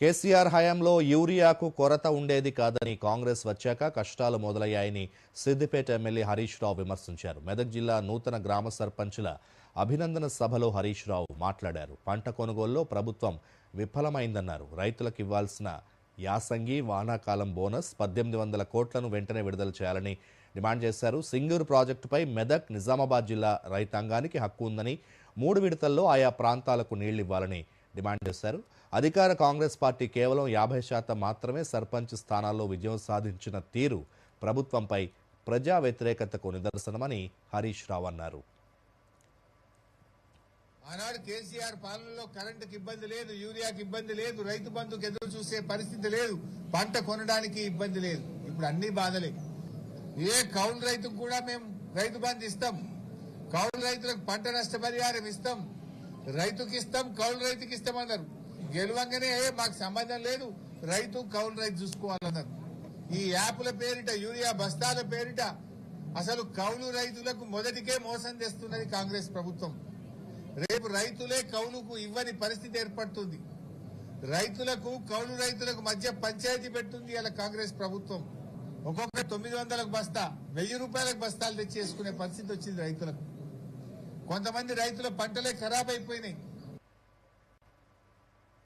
కేసీఆర్ హయాంలో యూరియాకు కొరత ఉండేది కాదని కాంగ్రెస్ వచ్చాక కష్టాలు మొదలయ్యాయని సిద్దిపేట ఎమ్మెల్యే హరీష్ రావు విమర్శించారు. మెదక్ జిల్లా నూతన గ్రామ సర్పంచుల అభినందన సభలో హరీష్ రావు మాట్లాడారు. పంట కొనుగోలులో ప్రభుత్వం విఫలమైందన్నారు. రైతులకు ఇవ్వాల్సిన యాసంగి వానాకాలం బోనస్ పద్దెనిమిది వందల కోట్లను వెంటనే విడుదల చేయాలని డిమాండ్ చేశారు. సింగూరు ప్రాజెక్టుపై మెదక్ నిజామాబాద్ జిల్లా రైతాంగానికి హక్కు ఉందని మూడు విడతల్లో ఆయా ప్రాంతాలకు నీళ్ళు ఇవ్వాలని డిమాండ్ చేశారు. అధికార కాంగ్రెస్ పార్టీ కేవలం యాభై శాతం మాత్రమే సర్పంచ్ స్థానాల్లో విజయం సాధించిన తీరు ప్రభుత్వంపై ప్రజా వ్యతిరేకతకు నిదర్శనమని హరీష్ రావు అన్నారు. ఆనాడు కేసీఆర్ పాలనలో కరెంటుకి ఇబ్బంది లేదు యూరియాకి ఇబ్బంది లేదు రైతు బంధుకు ఎదురు చూసే పరిస్థితి లేదు పంట కొనడానికి ఇబ్బంది లేదు. ఇప్పుడు అన్ని బాధలే. ఏ కౌలు రైతుకు కూడా మేము రైతు బంధు ఇస్తాం. కౌలు రైతులకు పంట నష్టపరిహారం ఇస్తాం. రైతుకి ఇస్తాం కౌలు రైతుకి ఇస్తాం అన్నారు గెలవంగానే మాకు సంబంధం లేదు. రైతు కౌలు రైతు చూసుకోవాలన్నారు. ఈ యాప్ల పేరిట యూరియా బస్తాల పేరిట అసలు కౌలు రైతులకు మొదటికే మోసం చేస్తున్నది కాంగ్రెస్ ప్రభుత్వం. రేపు రైతులే కౌలుకు ఇవ్వని పరిస్థితి ఏర్పడుతుంది. రైతులకు కౌలు రైతులకు మధ్య పంచాయతీ పెట్టుంది ఇలా కాంగ్రెస్ ప్రభుత్వం. ఒక్కొక్క తొమ్మిది వందలకు బస్తా వెయ్యి రూపాయలకు బస్తాలు తెచ్చేసుకునే పరిస్థితి వచ్చింది రైతులకు. కొంతమంది రైతుల పంటలే ఖరాబ్ అయిపోయినాయి